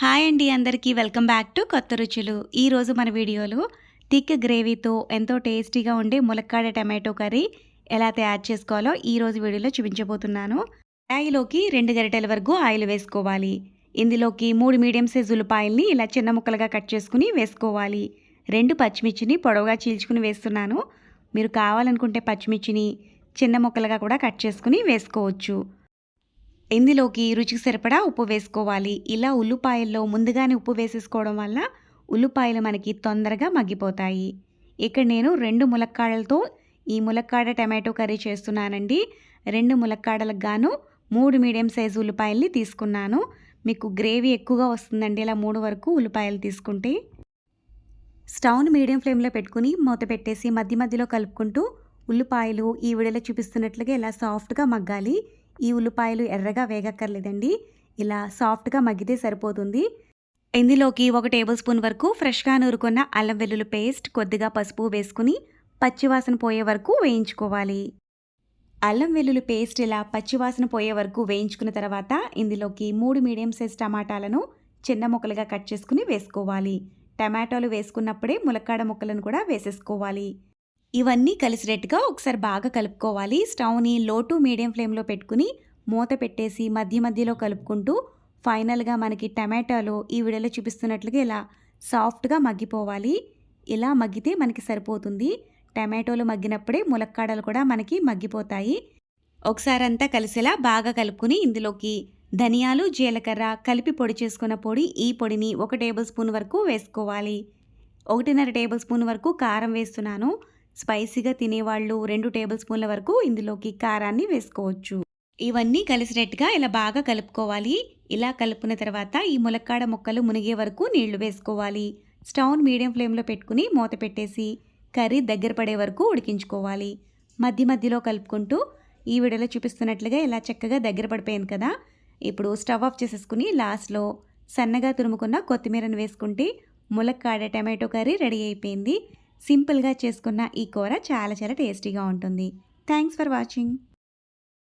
Hi అండి అందరికీ. Welcome back to కొత్త రుచులు. ఈరోజు మన వీడియోలో థిక్ గ్రేవీతో ఎంతో టేస్టీగా ఉండే ములక్కాడ టమాటో కర్రీ ఎలా తయారు చేసుకోవాలో ఈరోజు వీడియోలో చూపించబోతున్నాను. కడాయిలోకి రెండు గరిటెల వరకు ఆయిల్ వేసుకోవాలి. ఇందులోకి మూడు మీడియం సైజ్ ఉల్లిపాయల్ని ఇలా చిన్న ముక్కలుగా కట్ చేసుకుని వేసుకోవాలి. రెండు పచ్చిమిర్చిని పొడవుగా చీల్చుకుని వేస్తున్నాను. మీరు కావాలనుకుంటే పచ్చిమిర్చిని చిన్న ముక్కలుగా కూడా కట్ చేసుకుని వేసుకోవచ్చు. ఇందులోకి రుచికి సరిపడా ఉప్పు వేసుకోవాలి. ఇలా ఉల్లిపాయల్లో ముందుగానే ఉప్పు వేసేసుకోవడం వల్ల ఉల్లిపాయలు మనకి తొందరగా మగ్గిపోతాయి. ఇక్కడ నేను రెండు ములక్కాడలతో ఈ ములక్కాడ టమాటో కర్రీ చేస్తున్నానండి. రెండు ములక్కాడలకు గాను మూడు మీడియం సైజు ఉల్లిపాయల్ని తీసుకున్నాను. మీకు గ్రేవీ ఎక్కువగా వస్తుందండి ఇలా మూడు వరకు ఉల్లిపాయలు తీసుకుంటే. స్టవ్ను మీడియం ఫ్లేమ్లో పెట్టుకుని మూత పెట్టేసి మధ్య మధ్యలో కలుపుకుంటూ ఉల్లిపాయలు ఈ విడలో చూపిస్తున్నట్లుగా ఇలా సాఫ్ట్గా మగ్గాలి. ఈ ఉల్లిపాయలు ఎర్రగా వేగక్కర్లేదండి. ఇలా సాఫ్ట్గా మగ్గితే సరిపోతుంది. ఇందులోకి ఒక టేబుల్ స్పూన్ వరకు ఫ్రెష్గా నూరుకున్న అల్లం వెల్లుల్లి పేస్ట్ కొద్దిగా పసుపు వేసుకుని పచ్చివాసన పోయే వరకు వేయించుకోవాలి. అల్లం వెల్లుల్లి పేస్ట్ ఇలా పచ్చివాసన పోయే వరకు వేయించుకున్న తర్వాత ఇందులోకి మూడు మీడియం సైజ్ టమాటాలను చిన్న ముక్కలుగా కట్ చేసుకుని వేసుకోవాలి. టమాటాలు వేసుకున్నప్పుడే ములక్కాడ ముక్కలను కూడా వేసేసుకోవాలి. ఇవన్నీ కలిసినట్టుగా ఒకసారి బాగా కలుపుకోవాలి. స్టవ్ని లో టు మీడియం ఫ్లేమ్లో పెట్టుకుని మూత పెట్టేసి మధ్య మధ్యలో కలుపుకుంటూ ఫైనల్గా మనకి టమాటాలు ఈ విడలో చూపిస్తున్నట్లుగా ఇలా సాఫ్ట్గా మగ్గిపోవాలి. ఇలా మగ్గితే మనకి సరిపోతుంది. టమాటోలు మగ్గినప్పుడే ములక్కాడలు కూడా మనకి మగ్గిపోతాయి. ఒకసారి అంతా కలిసేలా బాగా కలుపుకుని ఇందులోకి ధనియాలు జీలకర్ర కలిపి పొడి చేసుకున్న పొడి ఈ పొడిని ఒక టేబుల్ స్పూన్ వరకు వేసుకోవాలి. ఒకటిన్నర టేబుల్ స్పూన్ వరకు కారం వేస్తున్నాను. స్పైసీగా తినేవాళ్ళు రెండు టేబుల్ స్పూన్ల వరకు ఇందులోకి కారాన్ని వేసుకోవచ్చు. ఇవన్నీ కలిసినట్టుగా ఇలా బాగా కలుపుకోవాలి. ఇలా కలుపుకున్న తర్వాత ఈ ములక్కాడ ముక్కలు మునిగే వరకు నీళ్ళు వేసుకోవాలి. స్టవ్ను మీడియం ఫ్లేమ్లో పెట్టుకుని మూత పెట్టేసి కర్రీ దగ్గర పడే వరకు ఉడికించుకోవాలి. మధ్య మధ్యలో కలుపుకుంటూ ఈ వీడియోలో చూపిస్తున్నట్లుగా ఇలా చక్కగా దగ్గర పడిపోయింది కదా. ఇప్పుడు స్టవ్ ఆఫ్ చేసేసుకుని లాస్ట్లో సన్నగా తురుముకున్న కొత్తిమీరను వేసుకుంటే ములక్కాడ టమాటో కర్రీ రెడీ అయిపోయింది. సింపుల్గా చేసుకున్న ఈ కూర చాలా చాలా టేస్టీగా ఉంటుంది. Thanks for watching.